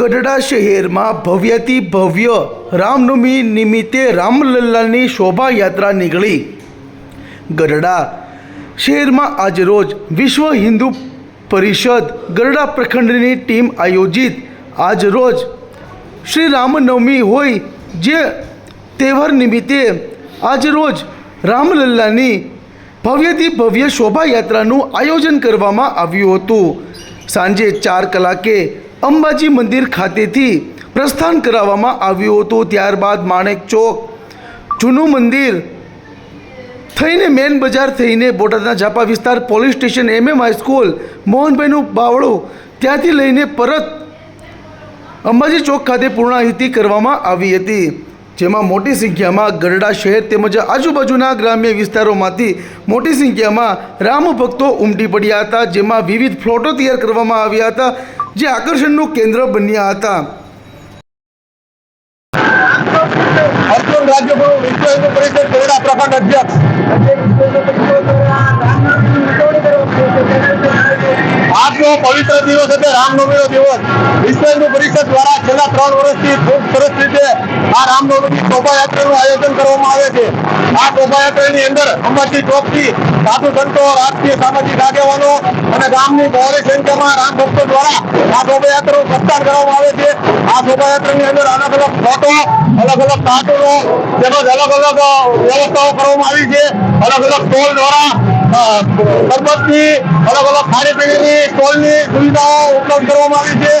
ગઢડા શહેરમાં ભવ્યથી ભવ્ય રામનવમી નિમિત્તે રામલલ્લાની શોભાયાત્રા નીકળી. ગઢડા શહેરમાં આજરોજ વિશ્વ હિન્દુ પરિષદ ગરડા પ્રખંડની ટીમ આયોજિત આજરોજ શ્રી રામનવમી હોય જે તહેવાર નિમિત્તે આજરોજ રામલલ્લાની ભવ્યથી ભવ્ય શોભાયાત્રાનું આયોજન કરવામાં આવ્યું હતું. સાંજે ચાર કલાકે અંબાજી મંદિર ખાતેથી પ્રસ્થાન કરાવવામાં આવ્યું હતું. ત્યારબાદ માણેક ચોક જૂનું મંદિર થઈને મેન બજાર થઈને બોટાદના ઝાપા વિસ્તાર પોલીસ સ્ટેશન, એમએમ હાઈસ્કૂલ મોહનભાઈનું બાવળું ત્યાંથી લઈને પરત અંબાજી ચોક ખાતે પૂર્ણાહિતિ કરવામાં આવી હતી. જેમાં મોટી સંખ્યામાં ગરડા શહેર તેમજ આજુબાજુના ગ્રામ્ય વિસ્તારોમાંથી મોટી સંખ્યામાં રામ ભક્તો ઉમટી પડ્યા હતા. જેમાં વિવિધ ફ્લોટો તૈયાર કરવામાં આવ્યા હતા. જે આકર્ષણનું કેન્દ્ર બન્યા હતા. રાજ્યગુરુ વિશ્વ હિન્દુ પરિષદ કોરોના પ્રખંડ અધ્યક્ષ. આજનો પવિત્ર દિવસ એટલે રામનવમીનો દિવસ. વિશ્વ પરિષદ દ્વારા છેલ્લા ત્રણ વર્ષથી ખૂબ સરસ રીતે આ રામનવમી શોભાયાત્રાનું આયોજન કરવામાં આવે છે. આ શોભાયાત્રાની અંદર અંબાજી ચોકથી સાધુ સંતો રાજકીય સામાજિક આગેવાનો અને ગામની બહોળી સંખ્યામાં રામ ભક્તો દ્વારા આ શોભાયાત્રાનું પ્રસ્થાન કરવામાં આવે છે. આ શોભાયાત્રાની અંદર અલગ અલગ ફોટો, અલગ અલગ કાર્ટૂનો તેમજ અલગ અલગ વ્યવસ્થાઓ કરવામાં આવી છે. અલગ અલગ ટોલ દ્વારા સરબતની અલગ અલગ ખાણીપીણીની ટોલની સુવિધાઓ ઉપલબ્ધ કરવામાં આવી છે.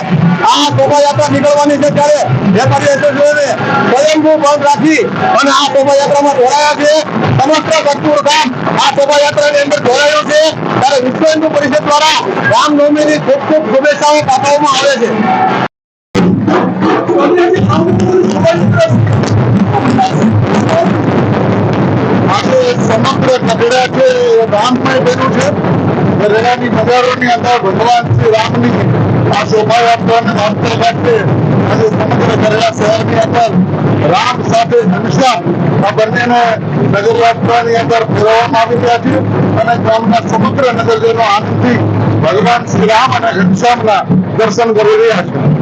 આ શોભાયાત્રા નીકળવાની છે ત્યારે વેપારી એસોસિએશને સ્વયંભૂ બંધ રાખી અને આ શોભાયાત્રામાં જોડાયા છે. સમગ્ર ગઢપુર ગામ આ શોભાયાત્રાની અંદર જોડાયું છે. ત્યારે વિશ્વ હિન્દુ પરિષદ દ્વારા રામનવમીની ખૂબ ખૂબ શુભેચ્છાઓ પાઠવવામાં આવે છે. સમગ્ર કચડા છે રામમય બન્યું છે. ગઢડાની નજારોની અંદર ભગવાન શ્રી રામની આ શોભાયાત્રાને માનતા રાખે આજે સમગ્ર ગઢડા શહેરની અંદર રામ સાથે ઘનશ્યામ આ બંનેને નગરયાત્રાની અંદર ફેરવવામાં આવી રહ્યા છે. અને ગામના સમગ્ર નગરજનો આનંદથી ભગવાન શ્રી રામ અને ઘનશ્યામના દર્શન કરી રહ્યા છે.